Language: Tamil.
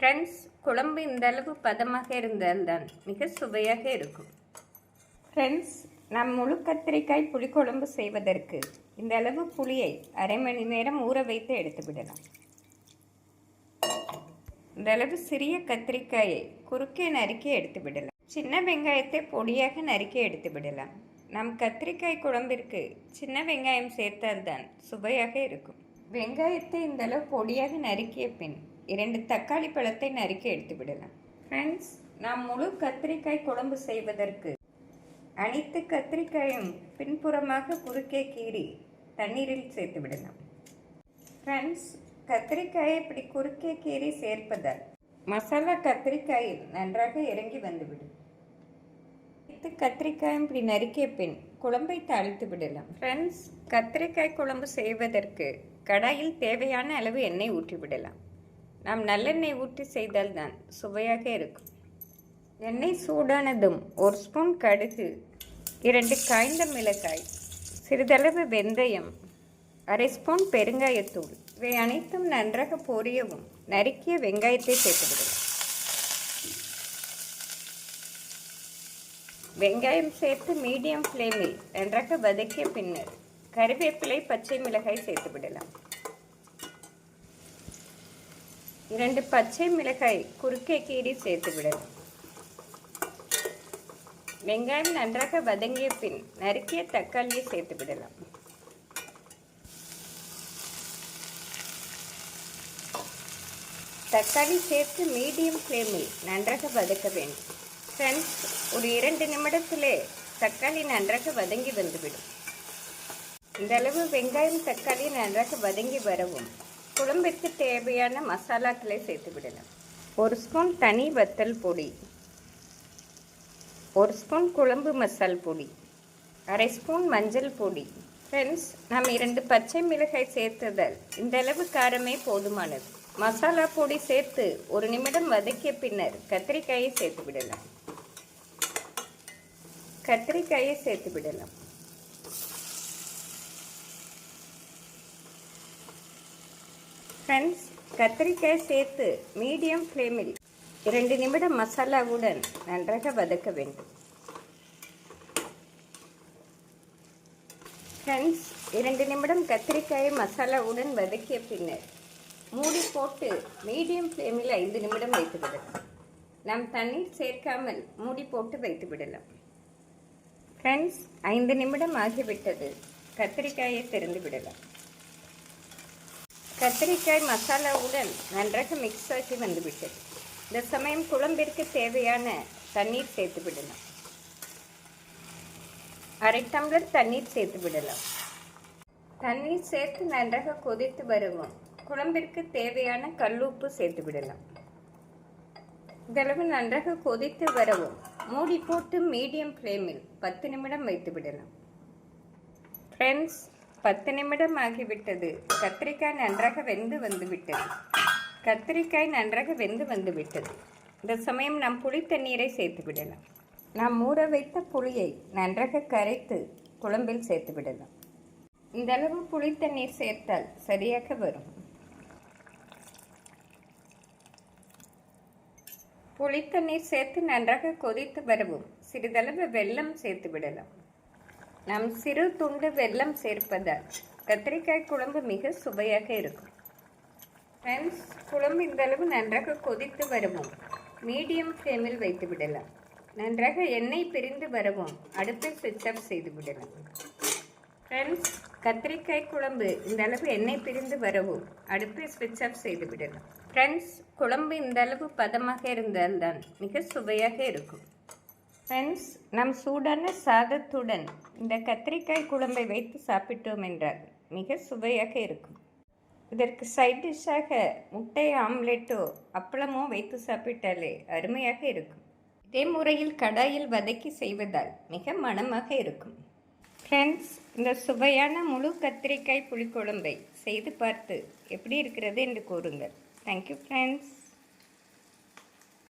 ஃப்ரெண்ட்ஸ் குழம்பு இந்த அளவு பதமாக இருந்தால்தான் மிக சுவையாக இருக்கும். ஃப்ரெண்ட்ஸ் நம் முழு கத்திரிக்காய் புளிக்குழம்பு செய்வதற்கு இந்த அளவு புளியை அரை மணி நேரம் ஊற வைத்து எடுத்து விடலாம். இந்த அளவு சிறிய கத்திரிக்காயை குறுக்கே நறுக்கி எடுத்து விடலாம். சின்ன வெங்காயத்தை பொடியாக நறுக்கி எடுத்து விடலாம். நம் கத்திரிக்காய் குழம்பிற்கு சின்ன வெங்காயம் சேர்த்தால்தான் சுவையாக இருக்கும். வெங்காயத்தை இந்த அளவு பொடியாக நறுக்கிய பின் இரண்டு தக்காளி பழத்தை நறுக்கி எடுத்து விடலாம். ஃப்ரெண்ட்ஸ் நாம் முழு கத்திரிக்காய் குழம்பு செய்வதற்கு அனைத்து கத்திரிக்காயும் பின்புறமாக குறுக்கே கீறி தண்ணீரில் சேர்த்து விடலாம். ஃப்ரெண்ட்ஸ் கத்திரிக்காயை இப்படி குறுக்கே கீறி சேர்ப்பதால் மசாலா கத்திரிக்காயில் நன்றாக இறங்கி வந்துவிடும். அனைத்து கத்திரிக்காயும் இப்படி நறுக்கிய பின் குழம்பை தாளித்து விடலாம். ஃப்ரெண்ட்ஸ் கத்திரிக்காய் குழம்பு செய்வதற்கு கடாயில் தேவையான அளவு எண்ணெய் ஊற்றி விடலாம் நாம் நல்லெண்ணெய் ஊற்றி செய்தால்தான் சுவையாக இருக்கும். எண்ணெய் சூடானதும் ஒரு ஸ்பூன் கடுகு இரண்டு காய்ந்த மிளகாய் சிறிதளவு வெந்தயம் அரை ஸ்பூன் பெருங்காயத்தூள் இவை அனைத்தும் நன்றாக பொரியவும் நறுக்கிய வெங்காயத்தை சேர்த்து விடலாம் வெங்காயம் சேர்த்து மீடியம் ஃப்ளேமில் நன்றாக வதக்கிய பின்னர் கறிவேப்பிலை பச்சை மிளகாய் சேர்த்து விடலாம் இரண்டு பச்சை மிளகாய் குறுக்கே கீறி சேர்த்து விடலாம் வெங்காயம் நன்றாக வதங்கிய பின் நறுக்கிய தக்காளியை சேர்த்து விடலாம். தக்காளி சேர்த்து மீடியம் ஃப்ளேமில் நன்றாக வதக்க வேண்டும். ஃப்ரெண்ட்ஸ் ஒரு இரண்டு நிமிடத்திலே தக்காளி நன்றாக வதங்கி வந்துவிடும். இந்த அளவு வெங்காயம் தக்காளி நன்றாக வதங்கி வரவும் குழம்பிற்கு தேவையான மசாலாக்களை சேர்த்து விடலாம். ஒரு ஸ்பூன் தனி வத்தல் பொடி ஒரு ஸ்பூன் குழம்பு மசால் பொடி அரை ஸ்பூன் மஞ்சள் பொடி. ஃப்ரெண்ட்ஸ் நாம் இரண்டு பச்சை மிளகாய் சேர்த்ததால் இந்த அளவு காரமே போதுமானது. மசாலா பொடி சேர்த்து ஒரு நிமிடம் வதக்கிய பின்னர் கத்திரிக்காயை சேர்த்து விடலாம். கத்திரிக்காயை சேர்த்து விடலாம். ஃப்ரெண்ட்ஸ் கத்திரிக்காய் சேர்த்து மீடியம் ஃப்ளேமில் இரண்டு நிமிடம் மசாலாவுடன் நன்றாக வதக்க வேண்டும். ஃப்ரெண்ட்ஸ் இரண்டு நிமிடம் கத்திரிக்காயை மசாலாவுடன் வதக்கிய பின்னர் மூடி போட்டு மீடியம் ஃப்ளேமில் ஐந்து நிமிடம் வைத்து விடலாம் நாம் தண்ணீர் சேர்க்காமல் மூடி போட்டு வைத்து விடலாம் ஃப்ரெண்ட்ஸ் ஐந்து நிமிடம் ஆகிவிட்டது. கத்திரிக்காயை திறந்து விடலாம் கத்திரிக்காய் மசாலாவுடன் நன்றாக மிக்ஸ் ஆகி வந்துவிட்டது. இந்த சமயம் குழம்பிற்கு தேவையான தண்ணீர் சேர்த்து விடலாம். அரை டம்ளர் தண்ணீர் சேர்த்து விடலாம். தண்ணீர் சேர்த்து நன்றாக கொதித்து வருவோம். குழம்பிற்கு தேவையான கல்லுப்பு சேர்த்து விடலாம். இதளவு நன்றாக கொதித்து வரவும். மூடி போட்டு மீடியம் ஃப்ளேமில் பத்து நிமிடம் வைத்து விடலாம். ஃப்ரெண்ட்ஸ் பத்து நிமிடம் ஆகிவிட்டது கத்திரிக்காய் நன்றாக வெந்து வந்துவிட்டது. கத்திரிக்காய் நன்றாக வெந்து வந்துவிட்டது. இந்த சமயம் நாம் புளி தண்ணீரை சேர்த்து விடலாம் நாம் மூட வைத்த புளியை நன்றாக கரைத்து குழம்பில் சேர்த்து விடலாம் இந்த அளவு புளி தண்ணீர் சேர்த்தால் சரியாக வரும். புளி தண்ணீர் சேர்த்து நன்றாக கொதித்து வரவும் சிறிதளவு வெல்லம் சேர்த்து விடலாம் நாம் சிறு துண்டு வெல்லம் சேர்ப்பதால் கத்திரிக்காய் குழம்பு மிக சுவையாக இருக்கும். ஃப்ரெண்ட்ஸ் குழம்பு இந்த அளவு நன்றாக கொதித்து வருவோம் மீடியம் ஃப்ளேமில் வைத்து விடலாம். நன்றாக எண்ணெய் பிரிந்து வரவும் அடுப்பை சுவிட்ச் ஆஃப் செய்து விடலாம். ஃப்ரெண்ட்ஸ் கத்திரிக்காய் குழம்பு இந்த அளவு எண்ணெய் பிரிந்து வரவும் அடுப்பை சுவிட்ச் ஆஃப் செய்து விடலாம். ஃப்ரெண்ட்ஸ் குழம்பு இந்த அளவு பதமாக இருந்தால்தான் மிக சுவையாக இருக்கும். ஃப்ரெண்ட்ஸ் நம் சூடான சாதத்துடன் இந்த கத்திரிக்காய் குழம்பை வைத்து சாப்பிட்டோம் என்றால் மிக சுவையாக இருக்கும். இதற்கு சைட் டிஷ்ஷாக முட்டை ஆம்லெட்டோ அப்பளமோ வைத்து சாப்பிட்டாலே அருமையாக இருக்கும். இதே முறையில் கடாயில் வதக்கி செய்வதால் மிக மனமாக இருக்கும். ஃப்ரெண்ட்ஸ் இந்த சுவையான முழு கத்திரிக்காய் புளிக்குழம்பை செய்து பார்த்து எப்படி இருக்கிறது என்று கூறுங்கள். Thank you friends